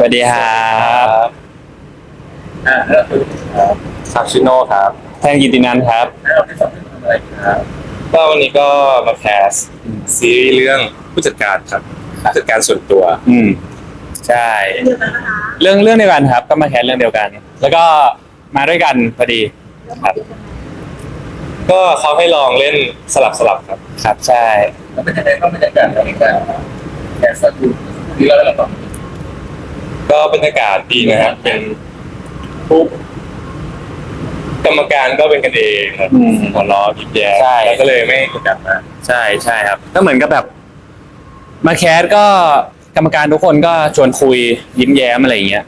สวัสดีครับอ่าแล้วคือซาชิโน่ครับแทนกิตินันท์ครับ แล้วเราที่สองทำอะไรครับก็วันนี้ก็มาแคสซีรีส์เรื่องผู้จัดการครับผู้จัดการส่วนตัว อืม ใช่ เรื่องเรื่องเดียวกันครับ ก็มาแคสเรื่องเดียวกัน แล้วก็มาด้วยกันพอดีครับ ก็เขาให้ลองเล่นสลับสลับครับ ครับใช่ แล้วเป็นยังไงก็บรรยากาศในการแคสต์ดูที่เราได้รับฟัง ก็บรรยากาศดีนะครับ เป็นผู้กรรมการก็เป็นกันเองครับอืมหัวล้อยิ้มแย้มใช่ แล้วก็เลยไม่กดดันมากใช่ใช่ครับ ก็เหมือนกับแบบ มาแคสก็กรรมการทุกคนก็ชวนคุยยิ้มแย้มอะไรอย่างเงี้ย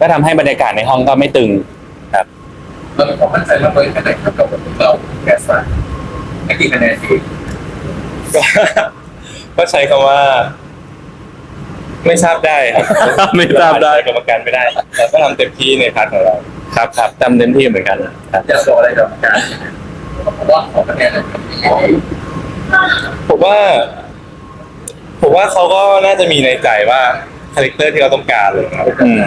ก็ทำให้บรรยากาศในห้องก็ไม่ตึงครับเรามีความมั่นใจมากเลยแค่ไหนครับกับเราแคสต์มาให้กี่คะแนนดีก็ ก็ใช้คำว่า ไม่ทราบได้ครับ ไม่ทราบได้ กรรมการไม่ได้เราก็ทำเต็มที่ในพาร์ทของเราครับครับทำเต็มที่เหมือนกันครับอยากบอกอะไรกับกรรมการว่าขอคะแนนผมว่า ผมว่าเขาก็น่าจะมีในใจว่าคาแรคเตอร์ที่เราต้องการเลยครับอืม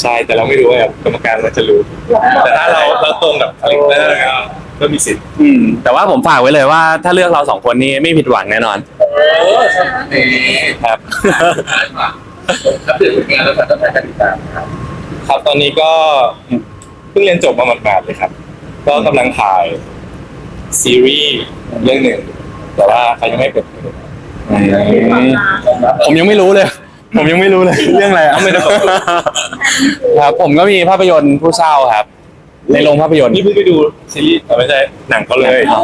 ใช่แต่เราไม่รู้ว่ากรรมการมันจะรู้ แต่ถ้าเราเราตรงกับคาแรคเตอร์ก็มีสิทธิ์อืมแต่ว่าผมฝากไว้เลยว่าถ้าเลือกเราสองคนนี้ไม่ผิดหวังแน่นอน เออใช่นี่ครับ ครับเดี๋ยวผลงานแล้วก็ต้องการติดตามครับครับตอนนี้ก็เพิ่งเรียนจบมาหมาดๆเลยครับ ก็กำลังถ่ายซีรีส์เรื่องหนึ่ง แต่ว่าเขายังไม่เปิดเผยผมยังไม่รู้เลย ผมยังไม่รู้เลย เรื่องอะไรอะไม่ได้ครับ ผมก็มีภาพยนตร์ผู้เช่าครับ ในโรงภาพยนตร์นี่เพิ่งไปดูซีรีส์เออไม่ใช่หนังเขาเลยอ๋อ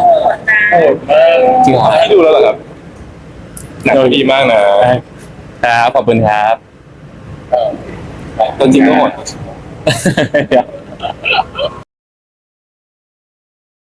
โอ้เออจริงเหรอ ให้ดูแล้วเหรอครับ หนังเขาดีมากนะครับขอบคุณครับตัวจริงก็หมด เดี๋ยว